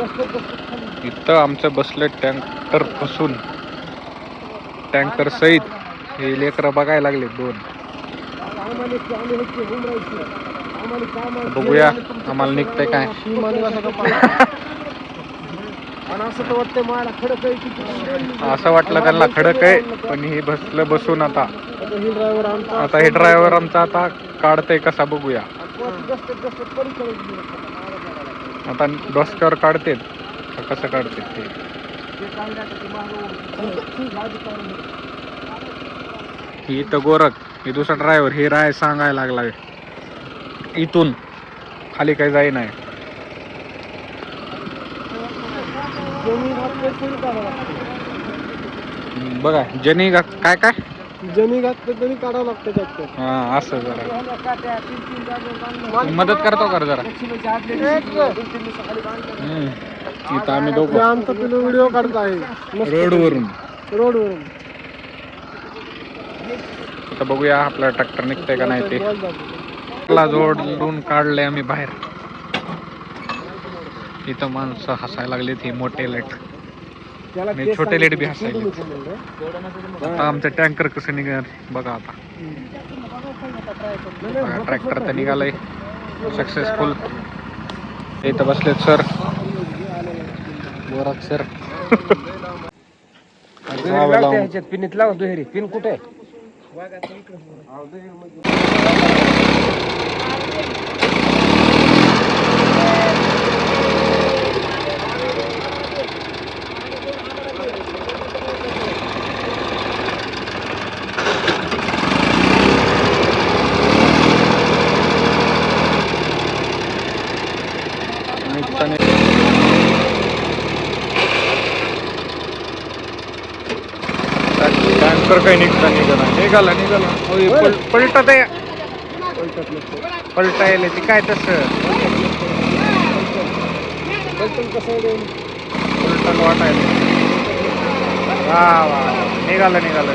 इथं आमचं बसलं टँकरपासून टँकर सहित हे लेकरं बघायला लागले दोन. बघूया आम्हाला निघतंय काय? असं वाटलं त्यांना खडक आहे पण हे बसलं बसून आता. आता आमचा आता हे ड्रायव्हर आमचा आता काढतंय कसा बघूया. आता डोसक्यावर काढतेत का कसं काढतेत ते. ही इथं गोरख ही दुसरा ड्रायव्हर हे राय सांगायला लागलाय इथून खाली काही जाई नाही बघा जनी गा- काय काय? जमीन घातलं तरी काढावं लागतं त्यात हा असं जरा. मदत करतो का जरा? हम्म. इथं आम्ही ते दोघं आमचा पिलो व्हिडिओ काढत आहे. मस्त. रोडवरून. रोडवरून. आता बघूया आपला ट्रॅक्टर निघतंय का नाही ते. बॉल जातो. ला जोडून काढले आम्ही बाहेर. इथं माणसं हसायला लागले ते मोठे लाइट छोटे लेट बी म्हणलं. आता आमचं टँकर कसं निघणार? बघा आता. ट्रॅक्टर तर निघालंय. सक्सेसफुल इथं बसलेत सर बोरात सर लावते पिनीत लाव दुहेरी. पिन कुठे आहे? टँकर काही निघता निघाला निघाला. निघाला पलटत आहे. पलटायला ते काय तसं? पलटण वाटायला. वा वा. निघालं निघालं.